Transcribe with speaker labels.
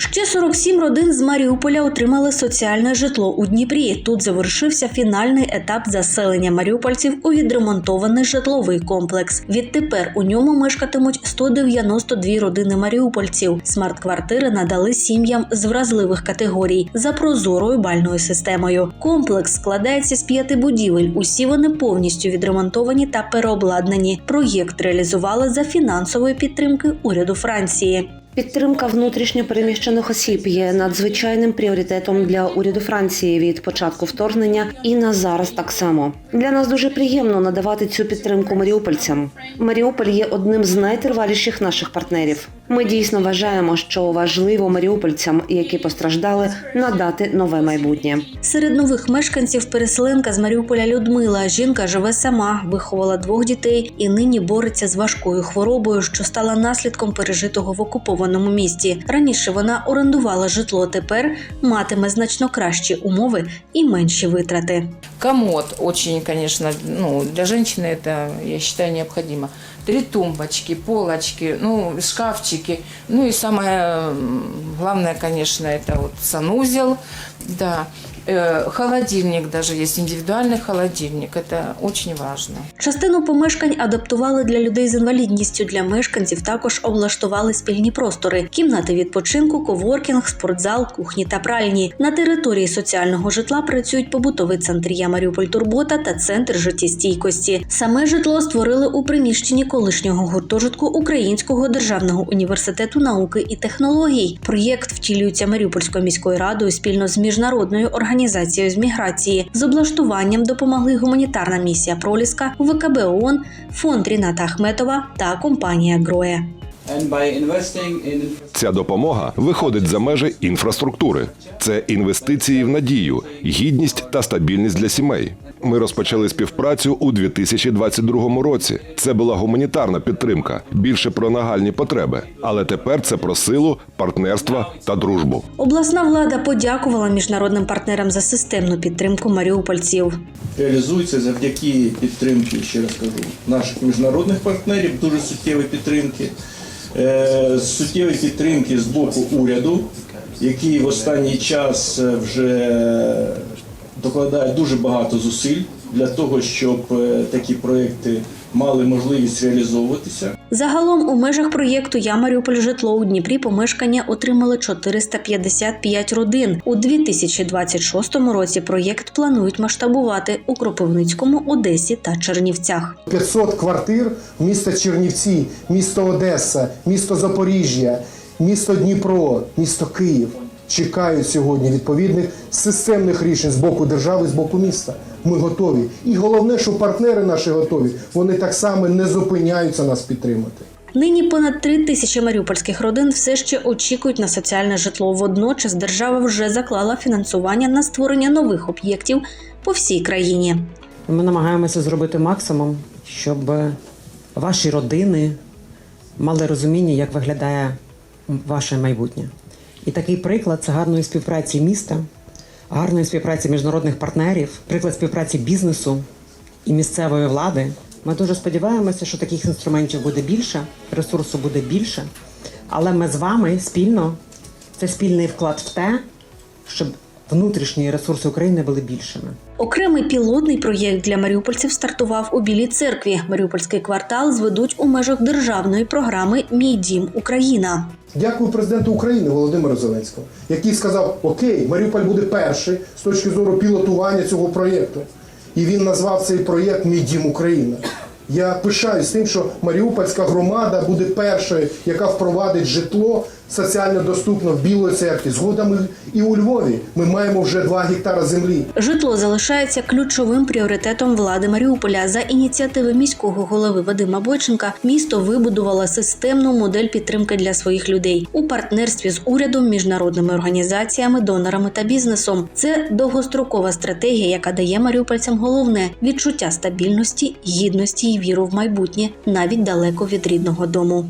Speaker 1: Ще 47 родин з Маріуполя отримали соціальне житло у Дніпрі. Тут завершився фінальний етап заселення маріупольців у відремонтований житловий комплекс. Відтепер у ньому мешкатимуть 192 родини маріупольців. Смарт-квартири надали сім'ям з вразливих категорій за прозорою бальною системою. Комплекс складається з п'яти будівель. Усі вони повністю відремонтовані та переобладнані. Проєкт реалізували за фінансової підтримки уряду Франції.
Speaker 2: Підтримка внутрішньо переміщених осіб є надзвичайним пріоритетом для уряду Франції від початку вторгнення і на зараз так само. Для нас дуже приємно надавати цю підтримку маріупольцям. Маріуполь є одним з найтриваліших наших партнерів. Ми дійсно вважаємо, що важливо маріупольцям, які постраждали, надати нове майбутнє.
Speaker 1: Серед нових мешканців переселенка з Маріуполя Людмила. Жінка живе сама, виховала двох дітей і нині бореться з важкою хворобою, що стала наслідком пережитого в окупованому місті. Раніше вона орендувала житло. Тепер матиме значно кращі умови і менші витрати.
Speaker 3: Комод очень, конечно, ну, для женщины это, я считаю, необходимо. Три тумбочки, полочки, ну, шкафчики. Ну и самое главное, конечно, это вот санузел, да. Э, холодильник даже есть, индивидуальный холодильник. Это очень важно.
Speaker 1: Частину помешкань адаптували для людей з інвалідністю. Для мешканців також облаштували спільні простори: кімнати відпочинку, коворкінг, спортзал, кухні та пральні. На території соціального житла працюють побутовий центр «Я Маріуполь Турбота та центр життєстійкості. Саме житло створили у приміщенні колишнього гуртожитку Українського державного університету науки і технологій. Проєкт втілюється Маріупольською міською радою спільно з міжнародною організацією з міграції. З облаштуванням допомогли гуманітарна місія Проліска, ВКБ ООН, фонд Ріната Ахметова та компанія
Speaker 4: in
Speaker 5: Ця допомога виходить за межі інфраструктури. Це інвестиції в надію, гідність та стабільність для сімей. Ми розпочали співпрацю у 2022 році. Це була гуманітарна підтримка, більше про нагальні потреби. Але тепер це про силу, партнерства та дружбу.
Speaker 1: Обласна влада подякувала міжнародним партнерам за системну підтримку маріупольців.
Speaker 4: реалізується завдяки підтримки, ще раз кажу, наших міжнародних партнерів, дуже суттєвої підтримки, е, суттєвої підтримки з боку уряду, який в останній час е, вже докладає дуже багато зусиль для того, щоб е, такі проекти мали можливість реалізовуватися.
Speaker 1: Загалом у межах проєкту Я Маріуполь житло у Дніпрі помешкання отримали 455 родин. У 2026 році проєкт планують масштабувати у Кропивницькому, Одесі та Чернівцях.
Speaker 6: 500 квартир місто Чернівці, місто Одеса, місто Запоріжжя, місто Дніпро, місто Київ чекають сьогодні відповідних системних рішень з боку держави, з боку міста. Ми готові. І головне, що партнери наші готові. Вони так само не зупиняються нас підтримати.
Speaker 1: Нині понад три тисячі маріупольських родин все ще очікують на соціальне житло. Водночас держава вже заклала фінансування на створення нових об'єктів по всій країні.
Speaker 7: Ми намагаємося зробити максимум, щоб ваші родини мали розуміння, як виглядає ваше майбутнє. І такий приклад це гарної співпраці міста, гарної співпраці міжнародних партнерів, приклад співпраці бізнесу і місцевої влади. Ми дуже сподіваємося, що таких інструментів буде більше, ресурсу буде більше. Але ми з вами спільно це спільний вклад в те, щоб внутрішні ресурси України були більшими.
Speaker 1: Окремий пілотний проєкт для маріупольців стартував у Білій церкві. Маріупольський квартал зведуть у межах державної програми Мій дім Україна.
Speaker 6: Дякую президенту України Володимиру Зеленському, який сказав: Окей, Маріуполь буде перший з точки зору пілотування цього проєкту. І він назвав цей проєкт Мій дім Україна. Я пишаюсь тим, що Маріупольська громада буде першою, яка впровадить житло соціально доступно в Білої церкві. Згодом і у Львові ми маємо вже 2 гектара землі.
Speaker 1: Житло залишається ключовим пріоритетом влади Маріуполя. За ініціативи міського голови Вадима Бойченка місто вибудувало системну модель підтримки для своїх людей у партнерстві з урядом, міжнародними організаціями, донорами та бізнесом. Це довгострокова стратегія, яка дає маріупольцям головне відчуття стабільності, гідності і віру в майбутнє, навіть далеко від рідного дому.